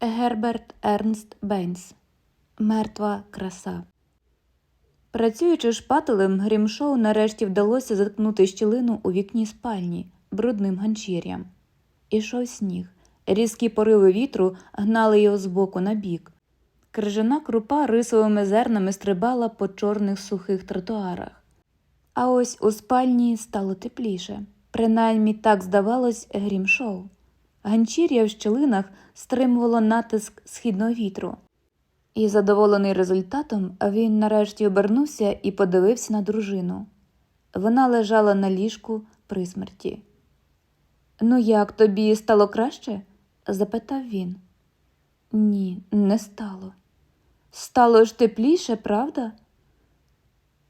Герберт Ернст Бейнс Мертва краса. Працюючи шпателем, Грімшоу нарешті вдалося заткнути щілину у вікні спальні брудним ганчір'ям. Ішов сніг. Різкі пориви вітру гнали його з боку на бік. Крижана крупа рисовими зернами стрибала по чорних сухих тротуарах. А ось у спальні стало тепліше. Принаймні так здавалось Грімшоу. Ганчір'я в щілинах стримувало натиск східного вітру. І, задоволений результатом, він нарешті обернувся і подивився на дружину. Вона лежала на ліжку при смерті. Ну, як тобі стало краще? запитав він. Ні, не стало. Стало ж тепліше, правда?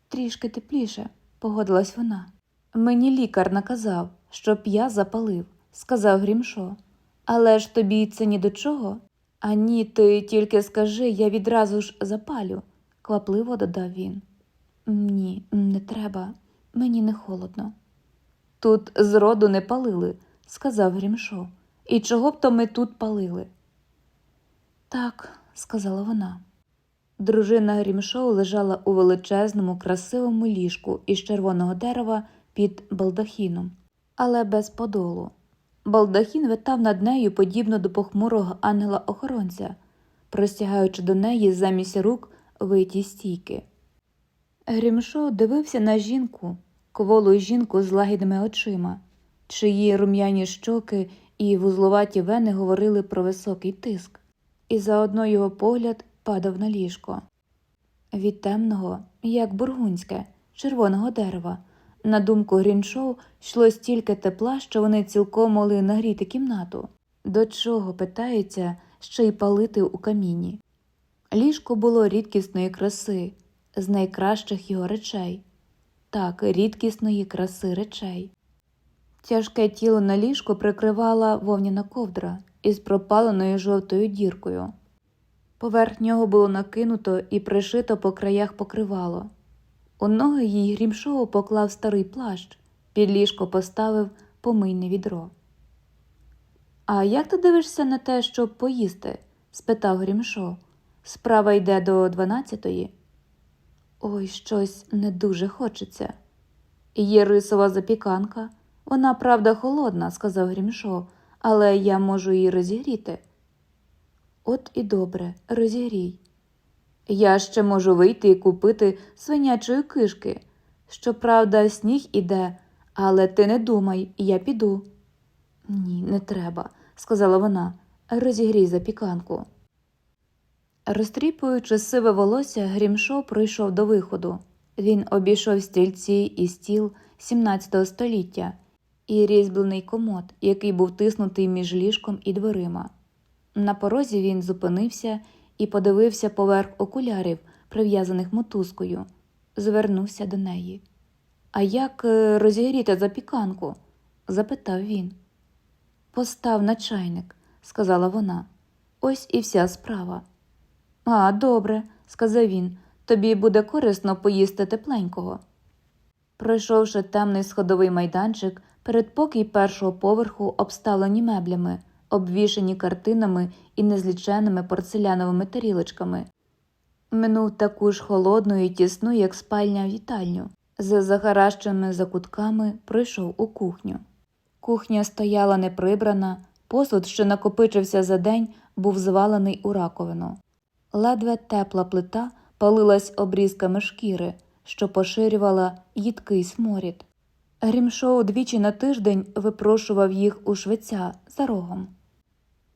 Трішки тепліше, погодилась вона. Мені лікар наказав, щоб я запалив, сказав Грімшо. Але ж тобі це ні до чого? А ні, ти тільки скажи, я відразу ж запалю, квапливо додав він. Ні, не треба, мені не холодно. Тут зроду не палили, сказав Грімшо. І чого б то ми тут палили? Так, сказала вона. Дружина Грімшоу лежала у величезному, красивому ліжку із червоного дерева під балдахіном, але без подолу. Балдахін витав над нею подібно до похмурого ангела-охоронця, простягаючи до неї замість рук виті стійки. Грімшо дивився на жінку, кволу жінку з лагідними очима, чиї рум'яні щоки і вузлуваті вени говорили про високий тиск, і заодно його погляд падав на ліжко. Від темного, як бургунське, червоного дерева, на думку Гріншоу, йшло стільки тепла, що вони цілком могли нагріти кімнату. До чого, питається, ще й палити у каміні. Ліжко було рідкісної краси, з найкращих його речей. Так, рідкісної краси речей. Тяжке тіло на ліжку прикривала вовняна ковдра із пропаленою жовтою діркою. Поверх нього було накинуто і пришито по краях покривало. У ноги їй Грімшоу поклав старий плащ, під ліжко поставив помийне відро. А як ти дивишся на те, щоб поїсти? спитав Грімшо. Справа йде до дванадцятої. Ой, щось не дуже хочеться. Є рисова запіканка. Вона, правда, холодна, сказав Грімшо, але я можу її розігріти. От і добре, розігрій. Я ще можу вийти і купити свинячої кишки. Щоправда, сніг іде, але ти не думай, я піду. Ні, не треба, сказала вона, розігрій запіканку. Розтріпуючи сиве волосся, Грімшо пройшов до виходу. Він обійшов стільці і стіл 17 століття і різьблений комод, який був тиснутий між ліжком і дверима. На порозі він зупинився і подивився поверх окулярів, прив'язаних мотузкою, звернувся до неї. А як е, розігріти запіканку? запитав він. Постав на чайник, сказала вона. Ось і вся справа. А, добре, сказав він, тобі буде корисно поїсти тепленького. Пройшовши темний сходовий майданчик, передпокій першого поверху обставлені меблями, обвішані картинами і незліченими порцеляновими тарілочками. Минув таку ж холодну і тісну, як спальня вітальню. За захаращеними закутками пройшов у кухню. Кухня стояла неприбрана, посуд, що накопичився за день, був звалений у раковину. Ледве тепла плита палилась обрізками шкіри, що поширювала їдкий сморід. Грімшоу двічі на тиждень випрошував їх у швеця за рогом.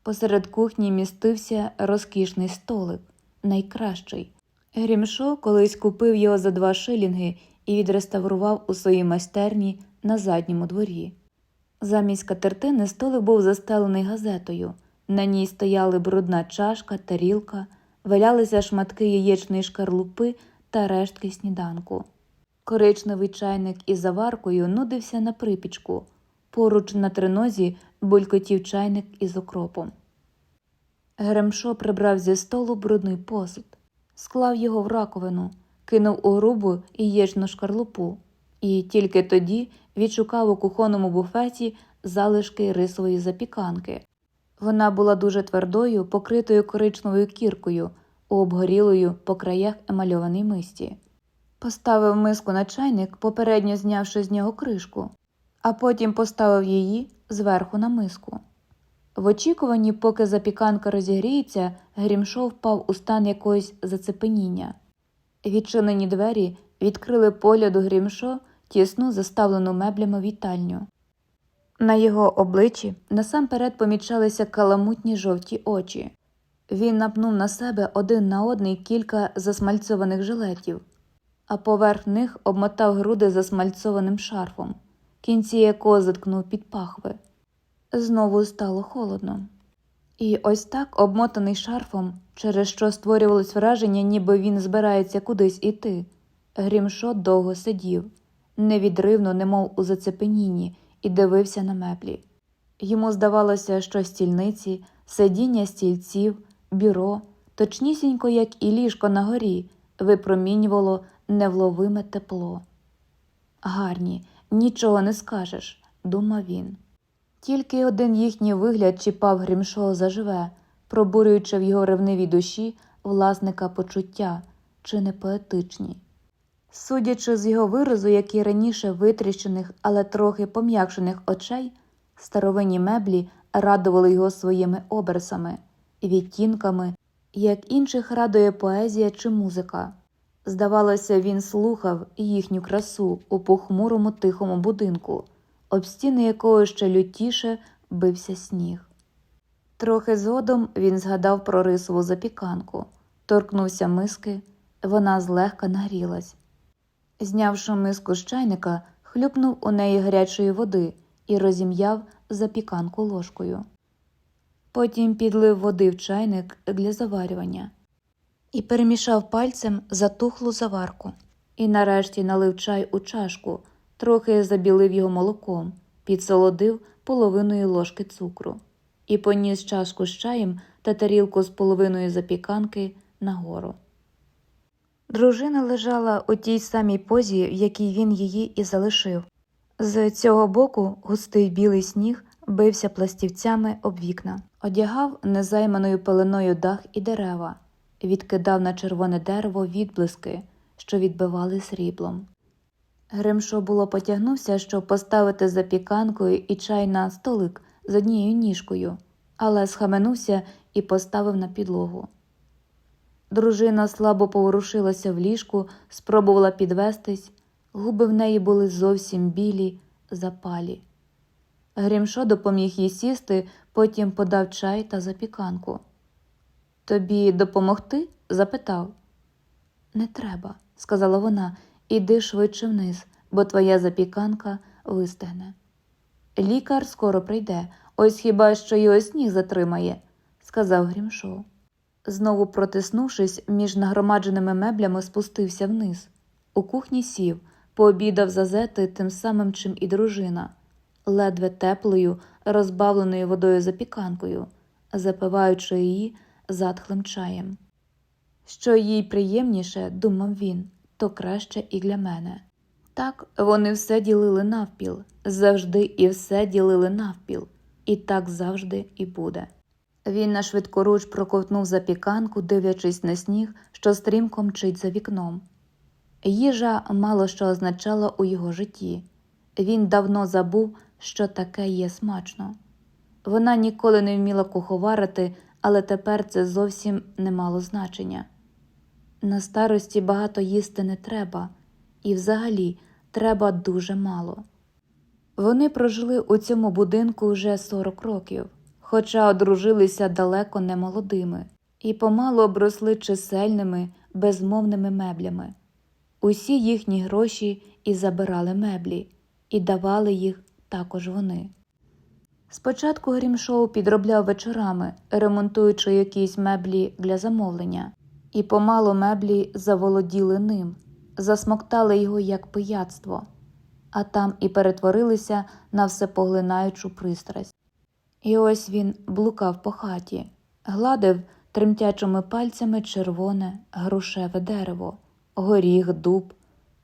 Посеред кухні містився розкішний столик, найкращий. Грімшо колись купив його за два шилінги і відреставрував у своїй майстерні на задньому дворі. Замість катертини столик був застелений газетою. На ній стояли брудна чашка, тарілка, валялися шматки яєчної шкарлупи та рештки сніданку. Коричневий чайник із заваркою нудився на припічку. Поруч на тринозі булькотів чайник із окропом. Гремшо прибрав зі столу брудний посуд, склав його в раковину, кинув у грубу яєчну шкарлупу і тільки тоді відшукав у кухонному буфеті залишки рисової запіканки. Вона була дуже твердою, покритою коричневою кіркою, обгорілою по краях емальованій мисті. Поставив миску на чайник, попередньо знявши з нього кришку, а потім поставив її зверху на миску. В очікуванні, поки запіканка розігріється, Грімшов впав у стан якогось зацепеніння. Відчинені двері відкрили погляду Грімшо тісну заставлену меблями вітальню. На його обличчі насамперед помічалися каламутні жовті очі. Він напнув на себе один на одний кілька засмальцьованих жилетів, а поверх них обмотав груди засмальцьованим шарфом, кінці якого заткнув під пахви. Знову стало холодно. І ось так, обмотаний шарфом, через що створювалось враження, ніби він збирається кудись іти. Грімшот довго сидів, невідривно, немов у зацепенінні, і дивився на меблі. Йому здавалося, що стільниці, сидіння стільців, бюро, точнісінько, як і ліжко на горі, випромінювало невловиме тепло. Гарні, нічого не скажеш, думав він. Тільки один їхній вигляд чіпав Грімшого заживе, пробурюючи в його ревнивій душі власника почуття, чи не поетичні. Судячи з його виразу, як і раніше витріщених, але трохи пом'якшених очей, старовинні меблі радували його своїми образами, відтінками, як інших радує поезія чи музика. Здавалося, він слухав їхню красу у похмурому тихому будинку, об стіни якого ще лютіше бився сніг. Трохи згодом він згадав про рисову запіканку, торкнувся миски, вона злегка нагрілась. Знявши миску з чайника, хлюпнув у неї гарячої води і розім'яв запіканку ложкою. Потім підлив води в чайник для заварювання і перемішав пальцем затухлу заварку. І нарешті налив чай у чашку, трохи забілив його молоком, підсолодив половиною ложки цукру і поніс чашку з чаєм та тарілку з половиною запіканки нагору. Дружина лежала у тій самій позі, в якій він її і залишив. З цього боку густий білий сніг бився пластівцями об вікна, одягав незайманою пеленою дах і дерева, відкидав на червоне дерево відблиски, що відбивали сріблом. Гримшо було потягнувся, щоб поставити запіканкою і чай на столик з однією ніжкою, але схаменувся і поставив на підлогу. Дружина слабо поворушилася в ліжку, спробувала підвестись, губи в неї були зовсім білі, запалі. Грімшо допоміг їй сісти, потім подав чай та запіканку. Тобі допомогти? запитав. Не треба, сказала вона, іди швидше вниз, бо твоя запіканка вистигне. Лікар скоро прийде, ось хіба що його сніг затримає, сказав Грімшо. Знову протиснувшись між нагромадженими меблями, спустився вниз. У кухні сів, пообідав зазети тим самим, чим і дружина, ледве теплою, розбавленою водою запіканкою, запиваючи її затхлим чаєм. Що їй приємніше, думав він, то краще і для мене. Так вони все ділили навпіл, завжди і все ділили навпіл, і так завжди і буде. Він на швидкоруч проковтнув запіканку, дивлячись на сніг, що стрімко мчить за вікном. Їжа мало що означала у його житті. Він давно забув, що таке є смачно. Вона ніколи не вміла куховарити, але тепер це зовсім не мало значення. На старості багато їсти не треба, і взагалі треба дуже мало. Вони прожили у цьому будинку вже 40 років хоча одружилися далеко не молодими, і помалу обросли чисельними, безмовними меблями. Усі їхні гроші і забирали меблі, і давали їх також вони. Спочатку Грімшоу підробляв вечорами, ремонтуючи якісь меблі для замовлення, і помалу меблі заволоділи ним, засмоктали його як пияцтво, а там і перетворилися на всепоглинаючу пристрасть. І ось він блукав по хаті, гладив тремтячими пальцями червоне грушеве дерево, горіх, дуб,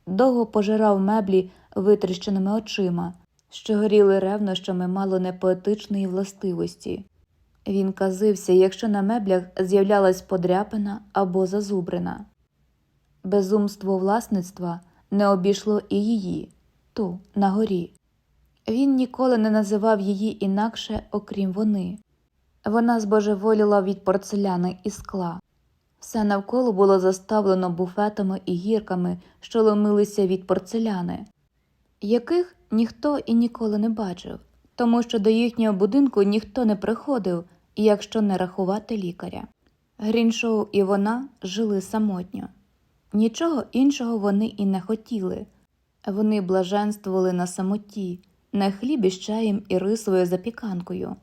довго пожирав меблі витріщеними очима, що горіли ревнощами мало не поетичної властивості. Він казився, якщо на меблях з'являлась подряпина або зазубрина. Безумство власництва не обійшло і її, ту на горі. Він ніколи не називав її інакше, окрім вони. Вона збожеволіла від порцеляни і скла. Все навколо було заставлено буфетами і гірками, що ломилися від порцеляни, яких ніхто і ніколи не бачив, тому що до їхнього будинку ніхто не приходив, якщо не рахувати лікаря. Гріншоу і вона жили самотньо. Нічого іншого вони і не хотіли. Вони блаженствували на самоті, на хлібі з чаєм і рисовою запіканкою,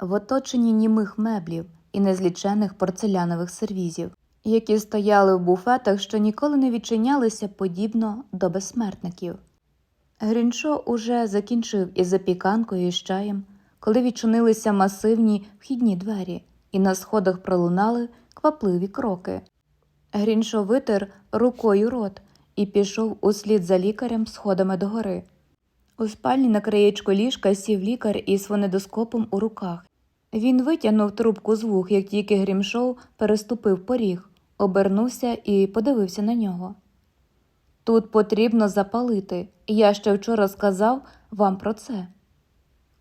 в оточенні німих меблів і незлічених порцелянових сервізів, які стояли в буфетах, що ніколи не відчинялися подібно до безсмертників. Гріншо уже закінчив із запіканкою і чаєм, коли відчинилися масивні вхідні двері, і на сходах пролунали квапливі кроки. Гріншо витер рукою рот і пішов услід за лікарем сходами догори. У спальні на краєчку ліжка сів лікар із фонедоскопом у руках. Він витягнув трубку з вух, як тільки Грімшоу переступив поріг, обернувся і подивився на нього. Тут потрібно запалити, я ще вчора сказав вам про це.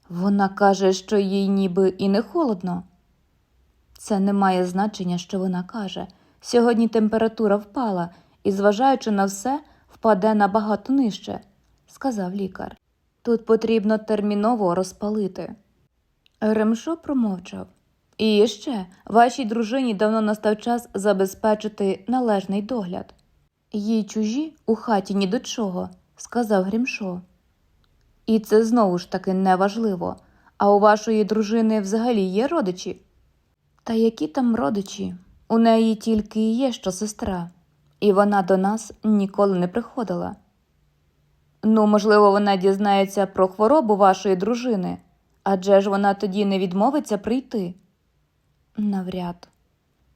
Вона каже, що їй ніби і не холодно. Це не має значення, що вона каже. Сьогодні температура впала і, зважаючи на все, впаде набагато нижче, сказав лікар. Тут потрібно терміново розпалити. Ремшо промовчав. І ще вашій дружині давно настав час забезпечити належний догляд. Їй чужі у хаті ні до чого, сказав Грімшо. І це знову ж таки неважливо. А у вашої дружини взагалі є родичі? Та які там родичі? У неї тільки і є що сестра, і вона до нас ніколи не приходила. Ну, можливо, вона дізнається про хворобу вашої дружини, адже ж вона тоді не відмовиться прийти. Навряд.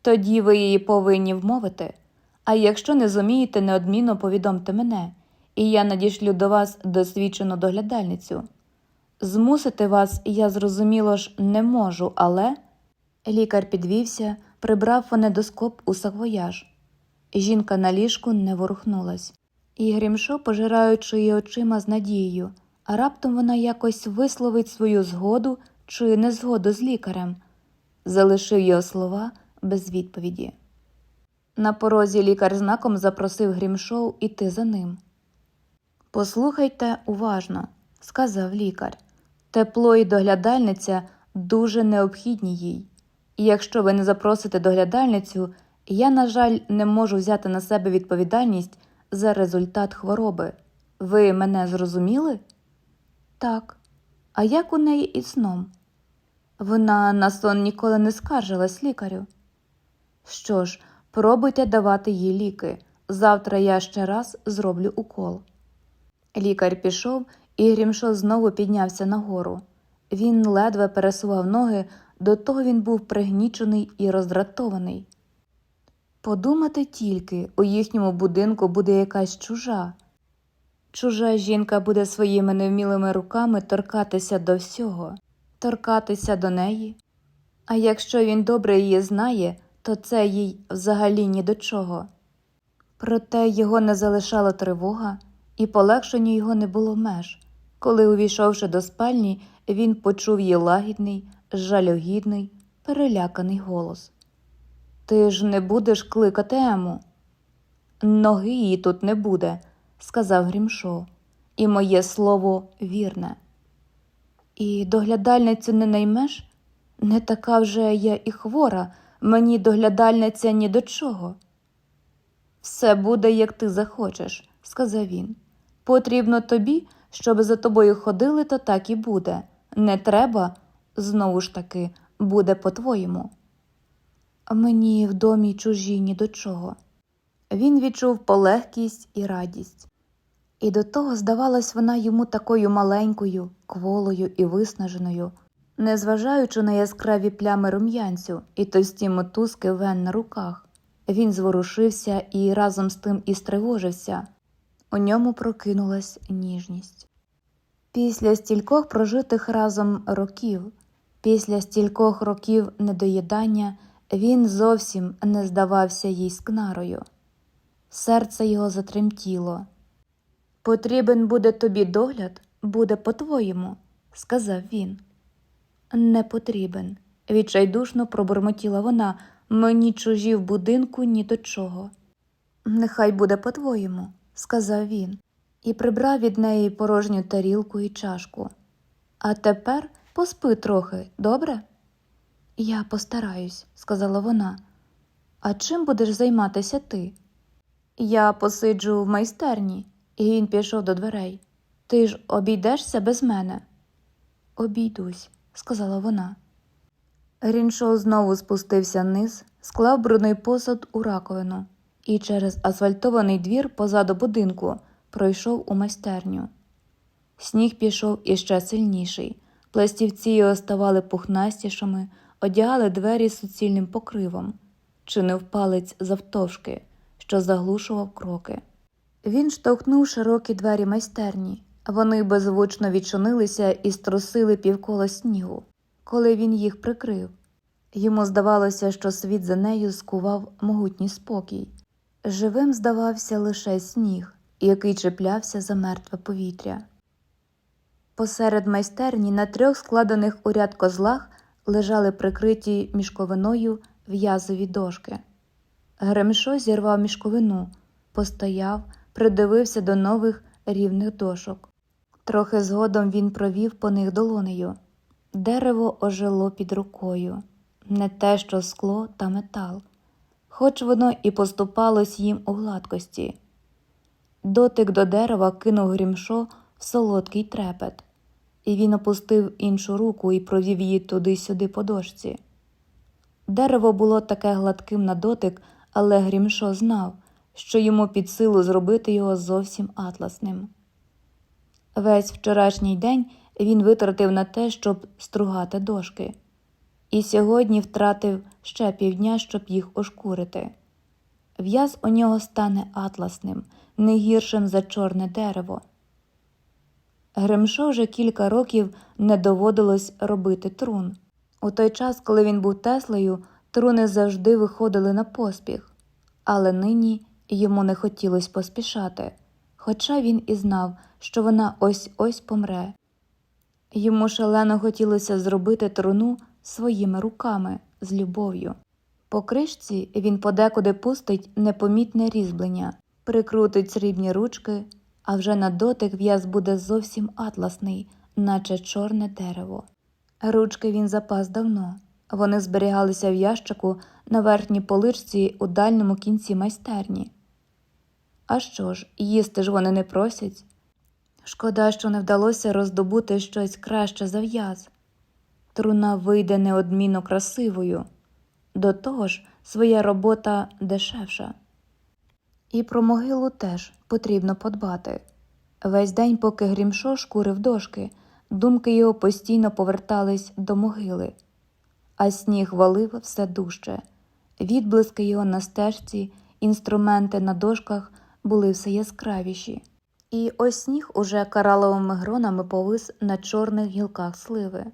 Тоді ви її повинні вмовити. А якщо не зумієте, неодмінно повідомте мене, і я надішлю до вас досвідчену доглядальницю. Змусити вас, я зрозуміло ж, не можу, але. Лікар підвівся, прибрав фонедоскоп у саквояж. Жінка на ліжку не ворухнулась, і Грімшо, пожираючи її очима з надією, а раптом вона якось висловить свою згоду чи незгоду з лікарем, залишив його слова без відповіді. На порозі лікар знаком запросив Грімшоу іти за ним. Послухайте уважно, сказав лікар. Тепло і доглядальниця дуже необхідні їй. І якщо ви не запросите доглядальницю, я, на жаль, не можу взяти на себе відповідальність за результат хвороби. Ви мене зрозуміли? Так. А як у неї із сном? Вона на сон ніколи не скаржилась лікарю. Що ж, пробуйте давати їй ліки. Завтра я ще раз зроблю укол. Лікар пішов, і Грімшо знову піднявся нагору. Він ледве пересував ноги, до того він був пригнічений і роздратований. Подумати тільки, у їхньому будинку буде якась чужа. Чужа жінка буде своїми невмілими руками торкатися до всього, торкатися до неї. А якщо він добре її знає, то це їй взагалі ні до чого. Проте його не залишала тривога, і полегшенню його не було меж. Коли, увійшовши до спальні, він почув її лагідний, жалюгідний, переляканий голос. Ти ж не будеш кликати Ему? Ноги її тут не буде, сказав Грімшо, і моє слово вірне. І доглядальницю не наймеш? Не така вже я і хвора, мені доглядальниця ні до чого. Все буде, як ти захочеш, сказав він. Потрібно тобі, щоб за тобою ходили, то так і буде. Не треба, знову ж таки, буде по-твоєму. Мені в домі чужі ні до чого. Він відчув полегкість і радість, і до того здавалась вона йому такою маленькою, кволою і виснаженою, незважаючи на яскраві плями рум'янцю і товсті мотузки вен на руках. Він зворушився і разом з тим і стривожився. У ньому прокинулась ніжність. Після стількох прожитих разом років Після стількох років недоїдання він зовсім не здавався їй скнарою. Серце його затремтіло. Потрібен буде тобі догляд, буде по-твоєму, сказав він. Не потрібен, відчайдушно пробурмотіла вона, мені чужі в будинку ні до чого. Нехай буде по-твоєму, сказав він, і прибрав від неї порожню тарілку і чашку. А тепер поспи трохи, добре? Я постараюсь, сказала вона. А чим будеш займатися ти? Я посиджу в майстерні, і він пішов до дверей. Ти ж обійдешся без мене? Обійдусь, сказала вона. Гріншоу знову спустився вниз, склав брудний посуд у раковину і через асфальтований двір позаду будинку пройшов у майстерню. Сніг пішов іще сильніший, пластівці його ставали пухнастішими, одягали двері суцільним покривом, чи не впалець завтовшки, що заглушував кроки. Він штовхнув широкі двері майстерні, вони беззвучно відчинилися і струсили півкола снігу, коли він їх прикрив. Йому здавалося, що світ за нею скував могутній спокій. Живим здавався лише сніг, який чіплявся за мертве повітря. Посеред майстерні на трьох складених у ряд козлах лежали прикриті мішковиною в'язові дошки. Гремшо зірвав мішковину, постояв, придивився до нових рівних дошок. Трохи згодом він провів по них долонею. Дерево ожило під рукою, не те, що скло та метал, хоч воно і поступалось їм у гладкості. Дотик до дерева кинув Грімшо в солодкий трепет, і він опустив іншу руку і провів її туди-сюди по дошці. Дерево було таке гладким на дотик, але Грімшо знав, що йому під силу зробити його зовсім атласним. Весь вчорашній день він витратив на те, щоб стругати дошки, і сьогодні втратив ще півдня, щоб їх ошкурити. В'яз у нього стане атласним, не гіршим за чорне дерево. Гремшо вже кілька років не доводилось робити трун. У той час, коли він був Теслею, труни завжди виходили на поспіх, але нині йому не хотілося поспішати, хоча він і знав, що вона ось ось помре. Йому шалено хотілося зробити труну своїми руками з любов'ю. По кришці він подекуди пустить непомітне різьблення, прикрутить срібні ручки, а вже на дотик в'яз буде зовсім атласний, наче чорне дерево. Ручки він запас давно. Вони зберігалися в ящику на верхній поличці у дальньому кінці майстерні. А що ж, їсти ж вони не просять. Шкода, що не вдалося роздобути щось краще за в'яз. Труна вийде неодмінно красивою, до того ж, своя робота дешевша. І про могилу теж потрібно подбати. Весь день, поки Грімшо шкурив дошки, думки його постійно повертались до могили, а сніг валив все дужче. Відблиски його на стежці, інструменти на дошках були все яскравіші. І ось сніг уже караловими гронами повис на чорних гілках сливи.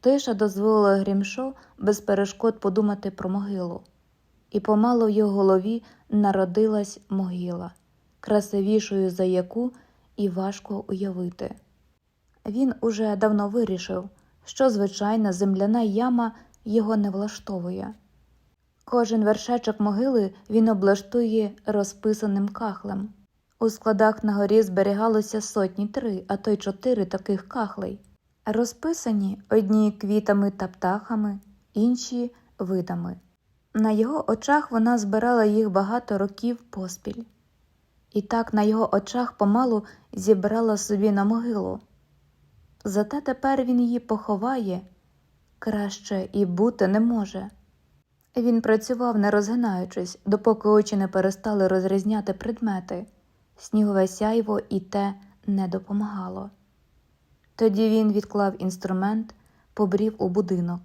Тиша дозволила Грімшо без перешкод подумати про могилу, і помало в його голові народилась могила, красивішою за яку і важко уявити. Він уже давно вирішив, що звичайна земляна яма його не влаштовує. Кожен вершечок могили він облаштує розписаним кахлем. У складах на горі зберігалося сотні три, а то й чотири таких кахлей, розписані одні квітами та птахами, інші видами. На його очах вона збирала їх багато років поспіль, і так на його очах помалу зібрала собі на могилу. Зате тепер він її поховає краще і бути не може. Він працював, не розгинаючись, допоки очі не перестали розрізняти предмети. Снігове сяйво і те не допомагало. Тоді він відклав інструмент, побрів у будинок.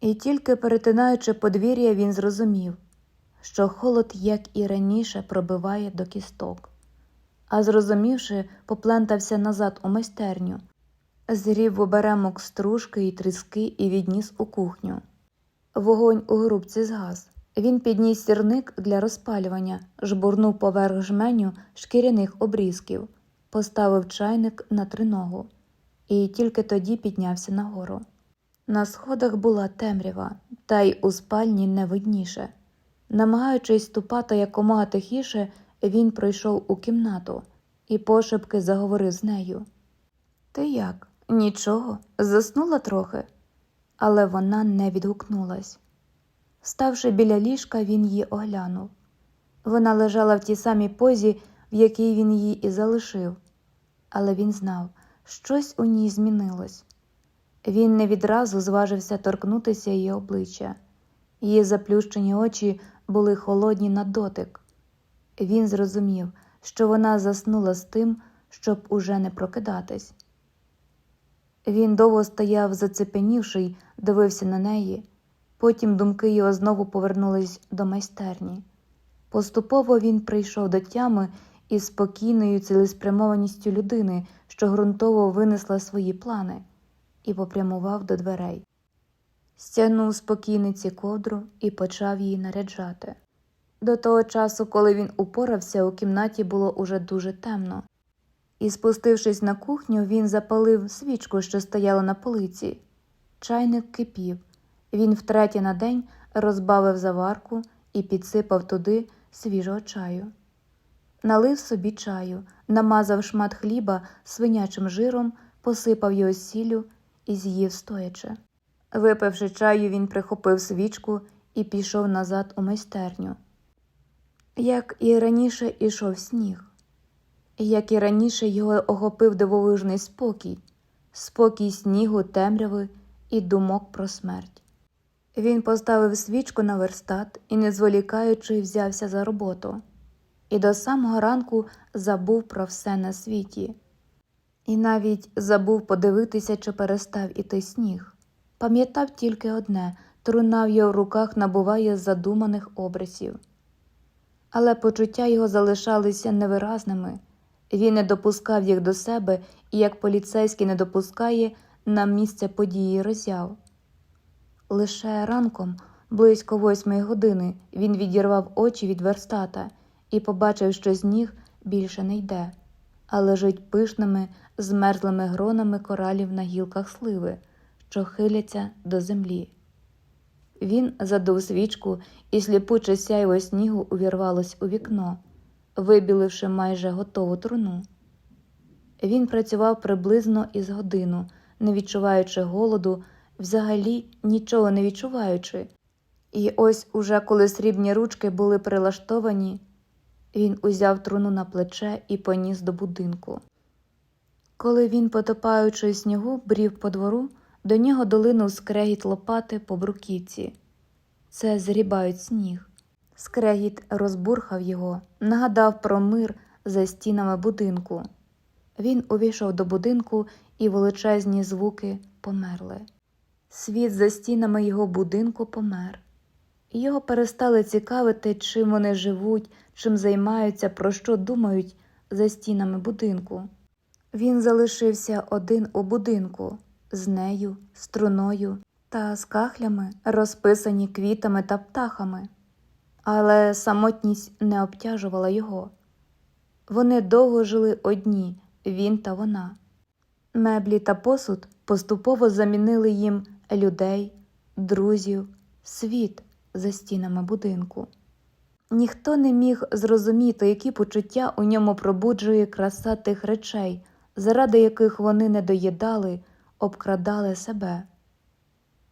І тільки перетинаючи подвір'я, він зрозумів, що холод, як і раніше, пробиває до кісток. А зрозумівши, поплентався назад у майстерню, Зрів в оберемок стружки і тріски і відніс у кухню. Вогонь у грубці згас. Він підніс сірник для розпалювання, жбурнув поверх жменю шкіряних обрізків, поставив чайник на триногу і тільки тоді піднявся нагору. На сходах була темрява, та й у спальні не видніше. Намагаючись ступати якомога тихіше, він пройшов у кімнату і пошепки заговорив з нею. Ти як? Нічого, заснула трохи. Але вона не відгукнулась. Ставши біля ліжка, він її оглянув. Вона лежала в тій самій позі, в якій він її і залишив, але він знав, щось у ній змінилось. Він не відразу зважився торкнутися її обличчя. Її заплющені очі були холодні на дотик. Він зрозумів, що вона заснула з тим, щоб уже не прокидатись. Він довго стояв, зацепенівший, дивився на неї. Потім думки його знову повернулись до майстерні. Поступово він прийшов до тями із спокійною цілеспрямованістю людини, що ґрунтово винесла свої плани, і попрямував до дверей. Стягнув з покійниці ковдру і почав її наряджати. До того часу, коли він упорався, у кімнаті було уже дуже темно. І, спустившись на кухню, він запалив свічку, що стояла на полиці. Чайник кипів. Він втретє на день розбавив заварку і підсипав туди свіжого чаю. Налив собі чаю, намазав шмат хліба свинячим жиром, посипав його сіллю і з'їв стоячи. Випивши чаю, він прихопив свічку і пішов назад у майстерню. Як і раніше ішов сніг. Як і раніше його охопив дивовижний спокій, спокій снігу, темряви і думок про смерть. Він поставив свічку на верстат і, не зволікаючи, взявся за роботу, і до самого ранку забув про все на світі, і навіть забув подивитися, чи перестав іти сніг. Пам'ятав тільки одне труна в руках набуває задуманих обрисів. Але почуття його залишалися невиразними. Він не допускав їх до себе і, як поліцейський не допускає на місце події розяв. Лише ранком, близько восьмої години, він відірвав очі від верстата і побачив, що сніг більше не йде, а лежить пишними, змерзлими гронами коралів на гілках сливи, що хиляться до землі. Він задув свічку, і сліпуче сяйво снігу увірвалось у вікно, вибіливши майже готову труну. Він працював приблизно із годину, не відчуваючи голоду, взагалі нічого не відчуваючи. І ось уже коли срібні ручки були прилаштовані, він узяв труну на плече і поніс до будинку. Коли він, потопаючи снігу, брів по двору, до нього долинув скрегіт лопати по бруківці. Це зрібають сніг. Скрегіт розбурхав його, нагадав про мир за стінами будинку. Він увійшов до будинку, і величезні звуки померли. Світ за стінами його будинку помер. Його перестали цікавити, чим вони живуть, чим займаються, про що думають за стінами будинку. Він залишився один у будинку з нею, струною та з кахлями, розписані квітами та птахами, але самотність не обтяжувала його. Вони довго жили одні, він та вона. Меблі та посуд поступово замінили їм людей, друзів, світ за стінами будинку. Ніхто не міг зрозуміти, які почуття у ньому пробуджує краса тих речей, заради яких вони не доїдали, обкрадали себе.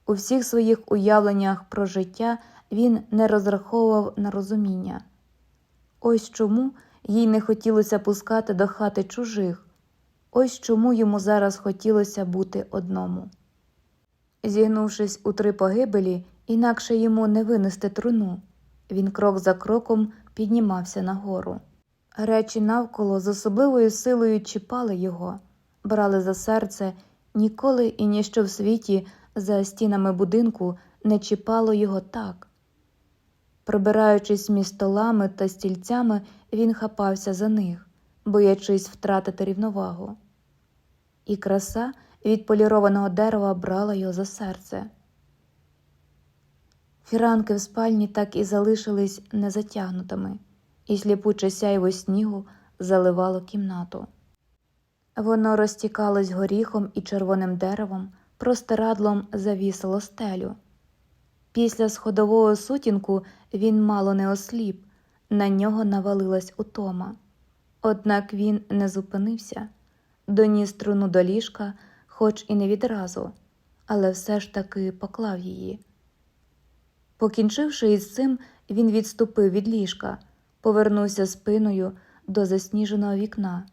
У всіх своїх уявленнях про життя він не розраховував на розуміння. Ось чому їй не хотілося пускати до хати чужих, ось чому йому зараз хотілося бути одному. Зігнувшись у три погибелі, інакше йому не винести труну, він крок за кроком піднімався нагору. Речі навколо з особливою силою чіпали його, брали за серце, ніколи і ніщо в світі за стінами будинку не чіпало його так. Пробираючись між столами та стільцями, він хапався за них, боячись втратити рівновагу. І краса, від полірованого дерева брала його за серце. Фіранки в спальні так і залишились незатягнутими, і сліпуче сяйво снігу заливало кімнату. Воно розтікалось горіхом і червоним деревом, простирадлом завісило стелю. Після сходового сутінку він мало не осліп, на нього навалилась утома. Однак він не зупинився, доніс струну до ліжка, хоч і не відразу, але все ж таки поклав її. Покінчивши із цим, він відступив від ліжка, повернувся спиною до засніженого вікна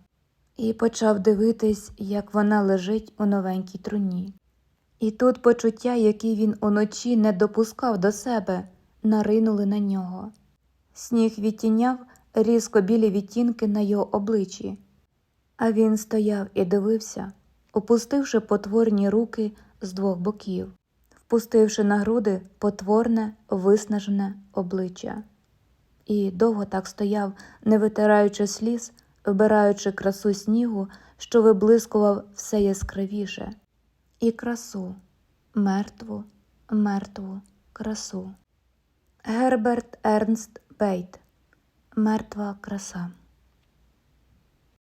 і почав дивитись, як вона лежить у новенькій труні. І тут почуття, які він уночі не допускав до себе, наринули на нього. Сніг відтіняв різко білі відтінки на його обличчі, а він стояв і дивився, опустивши потворні руки з двох боків, впустивши на груди потворне, виснажене обличчя. І довго так стояв, не витираючи сліз, вбираючи красу снігу, що виблискував все яскравіше, і красу, мертву, мертву красу. Герберт Ернст Бейт Мертва краса.